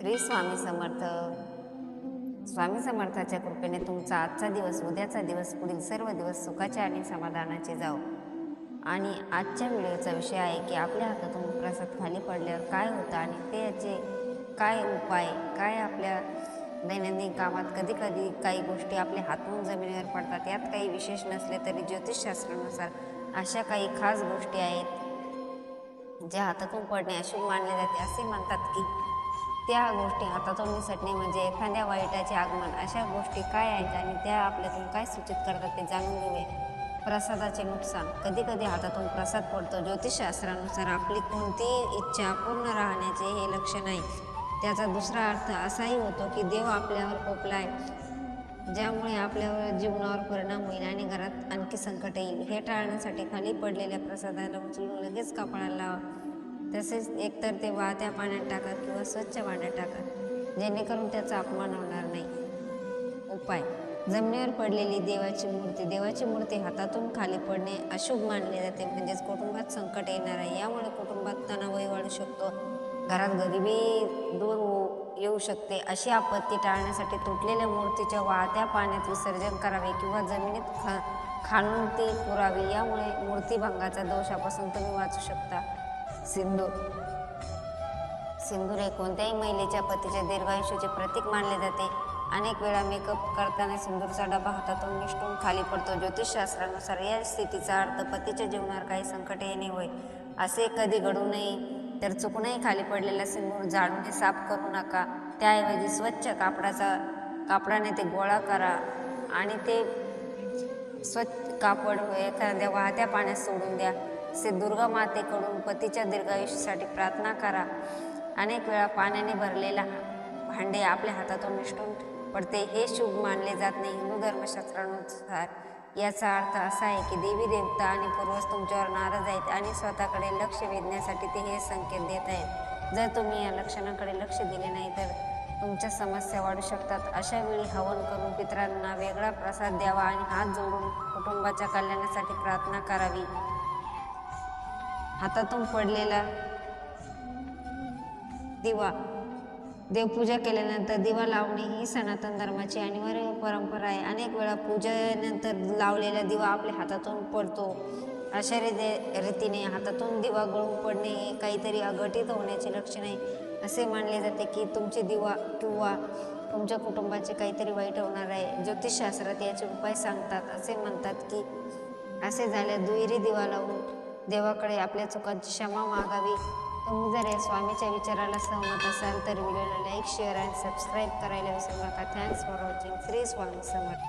श्री स्वामी समर्थ. स्वामी समर्थाच्या कृपेने तुमचा आजचा दिवस उद्याचा दिवस पुढील सर्व दिवस सुखाचे आणि समाधानाचे जाओ. आणि आजच्या व्हिडिओचा विषय आहे की आपल्या हातातून प्रसाद खाली पडल्यावर काय होतं आणि त्याचे काय उपाय काय आपल्या दैनंदिन कामात कधी कधी काही गोष्टी आपल्या हातून जमिनीवर पडतात यात काही विशेष नसले तरी ज्योतिषशास्त्रानुसार अशा काही खास गोष्टी आहेत ज्या हातातून पडणे अशुभ मानले जाते असे म्हणतात की त्या गोष्टी हातातून निसटणे म्हणजे एखाद्या वाईटाचे आगमन अशा गोष्टी काय आहेत आणि त्या आपल्यातून काय सूचित करतात ते जाणून घेऊया. प्रसादाचे नुकसान. कधी कधी हातातून प्रसाद पडतो. ज्योतिषशास्त्रानुसार आपली कोणतीही इच्छा पूर्ण राहण्याचे हे लक्षण आहे. त्याचा दुसरा अर्थ असाही होतो की देव आपल्यावर कोपलाय ज्यामुळे आपल्यावर जीवनावर परिणाम होईल आणि घरात आणखी संकट येईल. हे टाळण्यासाठी खाली पडलेल्या प्रसादाला उचलून लगेच कपाळाला लावा. तसेच एकतर ते वाहत्या पाण्यात टाका किंवा स्वच्छ पाण्यात टाका जेणेकरून त्याचा अपमान होणार नाही. उपाय जमिनीवर पडलेली देवाची मूर्ती देवाची मूर्ती हातातून खाली पडणे अशुभ मानले जाते. म्हणजेच कुटुंबात संकट येणार आहे. यामुळे कुटुंबात तणावही वाढू शकतो. घरात गरिबी दूर होऊ- येऊ शकते. अशी आपत्ती टाळण्यासाठी तुटलेल्या मूर्तीच्या वाहत्या पाण्यात विसर्जन करावे किंवा जमिनीत खा खाणून ती पुरावी. यामुळे मूर्तीभंगाचा दोषापासून तुम्ही वाचू शकता. सिंदूर सिंदूर हे कोणत्याही महिलेच्या पतीच्या दीर्घायुष्याचे प्रतीक मानले जाते. अनेक वेळा मेकअप करताना सिंदूरचा डबा हातातून निष्ठून खाली पडतो. ज्योतिषशास्त्रानुसार या स्थितीचा अर्थ पतीच्या जीवनावर काही संकट येणे होय. असे कधी घडू नये तर चुकूनही खाली पडलेला सिंदूर जाळून ते साफ करू नका. त्याऐवजी स्वच्छ कापडाचा कापडाने ते गोळा करा आणि ते स्वच्छ कापड एखाद्या वाहत्या पाण्यात सोडून द्या. से दुर्गा मातेकडून पतीच्या दीर्घायुष्यासाठी प्रार्थना करा. अनेक वेळा पाण्याने भरलेला भांडे आपल्या हातातून निष्ठून पडते. हे शुभ मानले जात नाही. हिंदू धर्मशास्त्रानुसार याचा अर्थ असा आहे की देवी देवता आणि पूर्वज तुमच्यावर नाराज आहेत आणि स्वतःकडे लक्ष वेधण्यासाठी ते हे संकेत देत आहेत. जर तुम्ही या लक्षणाकडे लक्ष दिले नाही तर तुमच्या समस्या वाढू शकतात. अशा वेळी हवन करून पितरांना वेगळा प्रसाद द्यावा आणि हात जोडून कुटुंबाच्या कल्याणासाठी प्रार्थना करावी. हातातून पडलेला दिवा देवपूजा केल्यानंतर दिवा लावणे ही सनातन धर्माची अनिवार्य परंपरा आहे. अनेक वेळा पूजेनंतर लावलेला दिवा आपल्या हातातून पडतो. अशा रीते रीतीने हातातून दिवा गळून पडणे हे काहीतरी अघटित होण्याचे लक्षण आहे. असे मानले जाते की तुमचे दिवा किंवा तुमच्या कुटुंबाचे काहीतरी वाईट होणार आहे. ज्योतिषशास्त्रात याचे उपाय सांगतात असे म्हणतात की असे झाले दुहेरी दिवा लावून देवाकडे आपल्या चुकांची क्षमा मागावी. तुम्ही जर या स्वामीच्या विचाराला सहमत असाल तर व्हिडिओला लाईक शेअर आणि सबस्क्राईब करायला विसरू नका. Thanks for watching Shri Swami Samarth.